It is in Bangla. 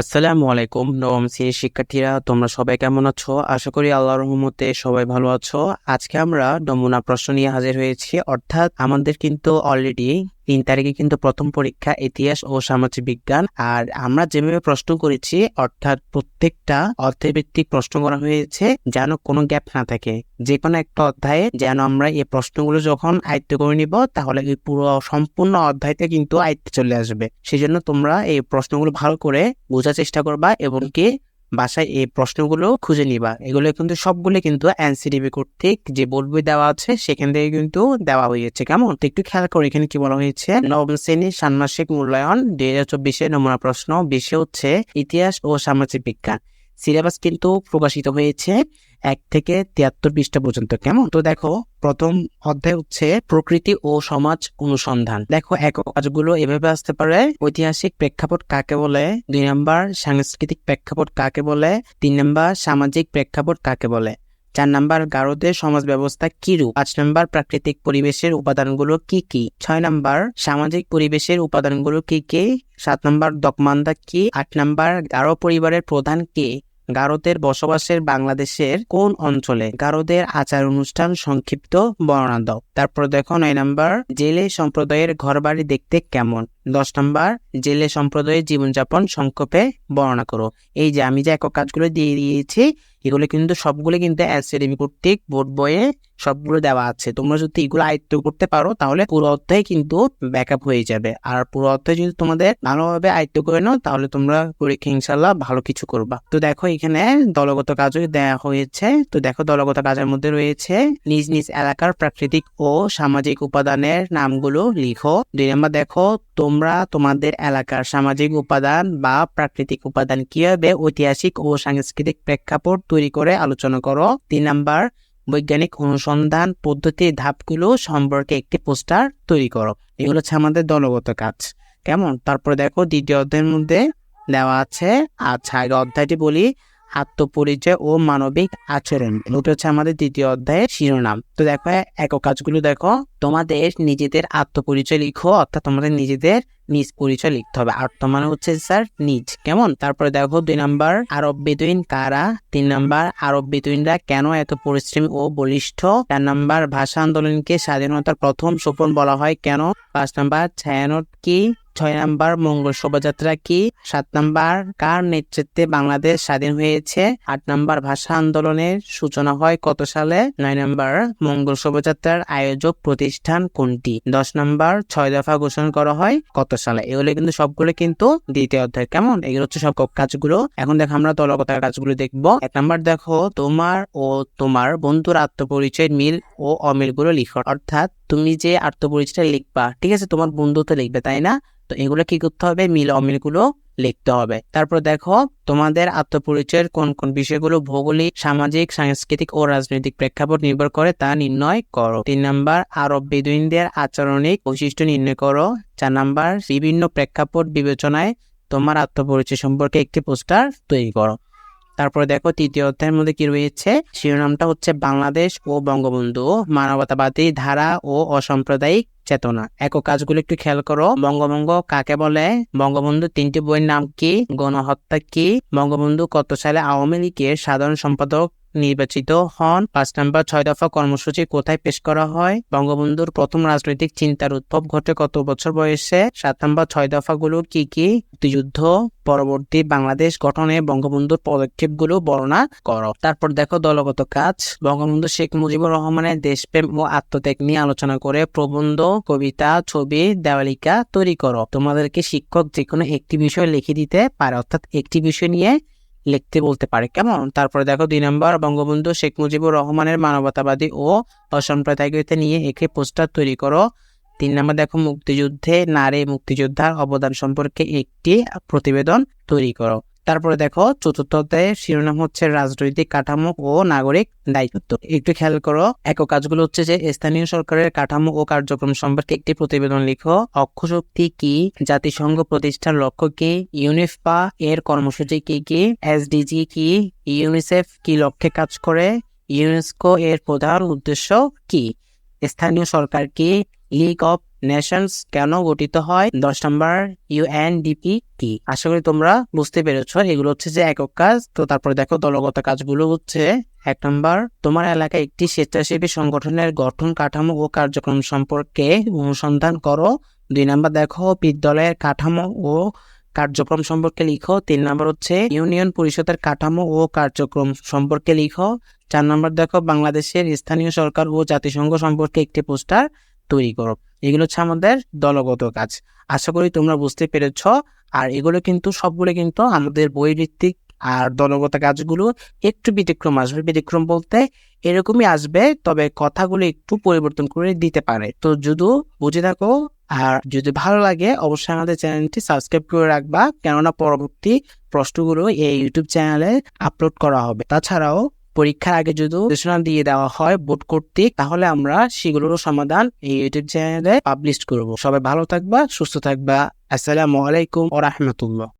আসসালামু আলাইকুম নবম শ্রেণির শিক্ষার্থীরা, তোমরা সবাই কেমন আছো? আশা করি আল্লাহর রহমতে সবাই ভালো আছো। আজকে আমরা নমুনা প্রশ্ন নিয়ে হাজির হয়েছি। অর্থাৎ আমাদের কিন্তু অলরেডি তিন তারিখে কিন্তু প্রথম পরীক্ষা ইতিহাস ও সামাজিক বিজ্ঞান। আর আমরা যেভাবে প্রশ্ন করেছি, অর্থাৎ প্রত্যেকটা অধ্যায়ভিত্তিক প্রশ্ন করা হয়েছে যেন কোনো গ্যাপ না থাকে। যে কোনো একটা অধ্যায়ে যেন আমরা এই প্রশ্নগুলো যখন আয়ত্ত করে নিব, তাহলে এই পুরো সম্পূর্ণ অধ্যায়তে কিন্তু আয়ত্তে চলে আসবে। সেই জন্য তোমরা এই প্রশ্নগুলো ভালো করে বোঝার চেষ্টা করবা এবং কি বাসায় এই প্রশ্নগুলো খুঁজে নিবা। এগুলো কিন্তু সবগুলো কিন্তু এনসিডিবি কর্তৃক যে বলবই দেওয়া আছে, সেখান থেকে কিন্তু দেওয়া হয়েছে। কেমন? তো একটু খেয়াল করে, এখানে কি বলা হয়েছে? নবম শ্রেণির ষান্মাসিক মূল্যায়ন, দুই হাজার চব্বিশে নমুনা প্রশ্ন বিশে হচ্ছে ইতিহাস ও সামাজিক বিজ্ঞান। সিলেবাস কিন্তু প্রকাশিত হয়েছে এক থেকে তিয়াত্তর পৃষ্ঠা পর্যন্ত, কেমন? তো দেখো, প্রথম অধ্যায় হচ্ছে প্রকৃতি ও সমাজ অনুসন্ধান। দেখো, একক কাজগুলো এভাবে আসতে পারে। ঐতিহাসিক প্রেক্ষাপট কাকে বলে? দুই নাম্বার, সাংস্কৃতিক প্রেক্ষাপট কাকে বলে? তিন নাম্বার, সামাজিক প্রেক্ষাপট কাকে বলে? চার নাম্বার, গারদের সমাজ ব্যবস্থা কি রূপ? পাঁচ নাম্বার, প্রাকৃতিক পরিবেশের উপাদানগুলো কি কি? ছয় নাম্বার, সামাজিক পরিবেশের উপাদানগুলো কি কি? সাত নাম্বার দকমান্দা কি? আট নাম্বার, গারো পরিবারের প্রধান কে? গারোদের বসবাসের বাংলাদেশের কোন অঞ্চলে গারদের আচার অনুষ্ঠান সংক্ষিপ্ত বর্ণনা দাও তারপর দেখো নয় নাম্বার, জেলে সম্প্রদায়ের ঘরবাড়ি দেখতে কেমন? দশ নম্বর, জেলে সম্প্রদায়ের জীবনযাপন সংক্ষেপে বর্ণনা করো। এই যে আমি যে একক কাজগুলো দিয়ে দিয়েছি এগুলো কিন্তু সবগুলো কিন্তু এসএডএমি কর্তৃক বোর্ড বইয়ে সবগুলো দেওয়া আছে। তোমরা যদি এগুলো আয়ত্ত করতে পারো, তাহলে পুরো অধ্যায় কিন্তু ব্যাকআপ হয়ে যাবে। আর পুরো অধ্যায় যদি তোমাদের ভালোভাবে আয়ত্ত করে নাও, তাহলে তোমরা পরীক্ষা ইনশাল্লাহ ভালো কিছু করবা। তো দেখো এখানে দলগত কাজও দেওয়া হয়েছে। তো দেখো দলগত কাজের মধ্যে রয়েছে, নিজ নিজ এলাকার প্রাকৃতিক ও সামাজিক উপাদানের নামগুলো লিখো। দুই নম্বর দেখো, তোমরা তোমাদের এলাকার সামাজিক উপাদান বা প্রাকৃতিক উপাদান কীভাবে ঐতিহাসিক ও সাংস্কৃতিক প্রেক্ষাপট তৈরি করে আলোচনা করো। তিন নাম্বার, বৈজ্ঞানিক অনুসন্ধান পদ্ধতির ধাপগুলো সম্পর্কে একটি পোস্টার তৈরি করো। এগুলো হচ্ছে আমাদের দলগত কাজ। কেমন? তারপরে দেখো, দ্বিতীয় অধ্যায়ের মধ্যে দেওয়া আছে। আচ্ছা আগে অধ্যায়টি বলি। আত্মপরিচয় ও মানবিক আচরণ। ওটা হচ্ছে আমাদের দ্বিতীয় অধ্যায়ের শিরোনাম। তো দেখো, একক কাজগুলো দেখো। তোমাদের নিজেদের আত্মপরিচয় লিখো, অর্থাৎ তোমাদের নিজেদের নিজ পরিচয় লিখতে হবে। আত্ম মানে হচ্ছে স্যার নিজ, কেমন? তারপরে দেখো, দুই নাম্বার, আরব বেদুইন কারা? তিন নাম্বার, আরব বেদুইনরা কেন এত পরিশ্রমী ও বলিষ্ঠ? চার নাম্বার, ভাষা আন্দোলনকে স্বাধীনতার প্রথম সোপন বলা হয় কেন? পাঁচ নাম্বার, ছায়ানট কি? ছয় নাম্বার মঙ্গল শোভাযাত্রা কি? সাত নাম্বার, কার নেতৃত্বে বাংলাদেশ স্বাধীন হয়েছে? আট নাম্বার, ভাষা আন্দোলনের সূচনা হয় কত সালে? নয় নাম্বার, মঙ্গল শোভাযাত্রার আয়োজক প্রতিষ্ঠান কোনটি? দশ নাম্বার, ছয় দফা ঘোষণা করা হয় কত সালে? এগুলো কিন্তু সবগুলো কিন্তু দ্বিতীয় অধ্যায়। কেমন? এগুলো হচ্ছে সব কাজগুলো। এখন দেখো আমরা দলগতার কাজগুলো দেখব। এক নাম্বার দেখো, তোমার ও তোমার বন্ধুর আত্মপরিচয়ের মিল ও অমিলগুলো লিখো। অর্থাৎ তুমি যে আত্মপরিচয়টা লিখবা, ঠিক আছে? তোমার বন্ধু তো লিখবে, তাই না? তো এগুলো কি করতে হবে? মিল অমিলগুলো লিখতে হবে। তারপর দেখো, তোমাদের আত্মপরিচয়ের কোন কোন বিষয়গুলো ভৌগোলিক, সামাজিক, সাংস্কৃতিক ও রাজনৈতিক প্রেক্ষাপট নির্ভর করে তা নির্ণয় করো। তিন নাম্বার, আরব বেদুইনদের আচরণিক বৈশিষ্ট্য নির্ণয় করো। চার নাম্বার, বিভিন্ন প্রেক্ষাপট বিবেচনায় তোমার আত্মপরিচয় সম্পর্কে একটি পোস্টার তৈরি করো। তারপরে দেখো তৃতীয় অধ্যায়ের মধ্যে কি রয়েছে? শিরোনামটা হচ্ছে বাংলাদেশ ও বঙ্গবন্ধু, মানবতাবাদী ধারা ও অসাম্প্রদায়িক চেতনা। একক কাজগুলো একটু খেয়াল করো। বঙ্গবঙ্গ কাকে বলে? বঙ্গবন্ধু তিনটি বইয়ের নাম কি? গণহত্যা কি? বঙ্গবন্ধু কত সালে আওয়ামী লীগের সাধারণ সম্পাদক নির্বাচিত হন। পাঁচ নম্বর, ছয় দফা কর্মসূচি কোথায় পেশ করা হয়? বঙ্গবন্ধুর প্রথম রাজনৈতিক চিন্তার উদ্ভব ঘটে কত বছর বয়সে? সাত নম্বর, ছয় দফাগুলো কি কি? মুক্তিযুদ্ধ, পরবর্তী বাংলাদেশ গঠনে বঙ্গবন্ধুর পদক্ষেপগুলো বর্ণনা করো। তারপর দেখো দলগত কাজ। বঙ্গবন্ধু শেখ মুজিবুর রহমানের দেশপ্রেম ও আত্মত্যাগ নিয়ে আলোচনা করে প্রবন্ধ, কবিতা, ছবি, দেওয়ালিকা তৈরি করো। তোমাদেরকে শিক্ষক যে কোনো একটি বিষয় লিখে দিতে পারে, অর্থাৎ একটি বিষয় নিয়ে লিখতে বলতে পারে। কেমন? তারপরে দেখো দুই নম্বর, বঙ্গবন্ধু শেখ মুজিবুর রহমানের মানবতাবাদী ও অসাম্প্রদায়িকতা নিয়ে একে পোস্টার তৈরি করো। তিন নম্বর, দেখো মুক্তিযুদ্ধে নারী মুক্তিযোদ্ধার অবদান সম্পর্কে একটি প্রতিবেদন তৈরি করো। তারপরে দেখো চতুর্থ অধ্যায়ের শিরোনাম হচ্ছে রাজনৈতিক কাঠামো ও নাগরিক দায়িত্ব। একটু খেয়াল করো এক কাজগুলো হচ্ছে যে স্থানীয় সরকারের কাঠামো ও কার্যক্রম সম্পর্কে একটি প্রতিবেদন লিখো। অক্ষশক্তি কি, জাতিসংঘ প্রতিষ্ঠার লক্ষ্য কি, ইউনিফপা এর কর্মসূচি কি কি, এসডিজি কি, ইউনিসেফ কি লক্ষ্যে কাজ করে, ইউনেস্কো এর প্রধান উদ্দেশ্য কি, স্থানীয় সরকার কি, লিগ অফ নেশনস কেন গঠিত হয়? দশ নম্বর ইউএনডিপি কি? আশা করি তোমরা বুঝতে পেরেছ, এগুলো হচ্ছে যে একক কাজ। তো তারপরে দেখো, দলগত কাজগুলো হচ্ছে, এক নম্বর, তোমার এলাকায় একটি স্বেচ্ছাসেবী সংগঠনের গঠন, কাঠামো ও কার্যক্রম সম্পর্কে অনুসন্ধান করো। দুই নম্বর, দেখো, বিদ্যালয়ের কাঠামো ও কার্যক্রম সম্পর্কে লিখো। তিন নম্বর হচ্ছে, ইউনিয়ন পরিষদের কাঠামো ও কার্যক্রম সম্পর্কে লিখো। চার নম্বর, দেখো, বাংলাদেশের স্থানীয় সরকার ও জাতিসংঘ সম্পর্কে একটি পোস্টার তৈরি করো। এগুলো হচ্ছে আমাদের দলগত কাজ। আশা করি তোমরা বুঝতে পেরেছ। আর এগুলো কিন্তু সবগুলো কিন্তু আমাদের বই ভিত্তিক আর দলগত কাজগুলো একটু ব্যতিক্রম আসবে। ব্যতিক্রম বলতে এরকমই আসবে, তবে কথাগুলো একটু পরিবর্তন করে দিতে পারে। তো যদি বুঝে থাকো আর যদি ভালো লাগে, অবশ্যই আমাদের চ্যানেলটি সাবস্ক্রাইব করে রাখবা। কেননা পরবর্তী প্রশ্নগুলো এই ইউটিউব চ্যানেলে আপলোড করা হবে। তাছাড়াও পরীক্ষার আগে যদি ঘোষণা দিয়ে দেওয়া হয় বোর্ড কর্তৃক, তাহলে আমরা সেগুলোরও সমাধান এই ইউটিউব চ্যানেলে পাবলিশ করব। সবাই ভালো থাকবা, সুস্থ থাকবা। আসসালামু আলাইকুম ও রাহমাতুল্লাহ।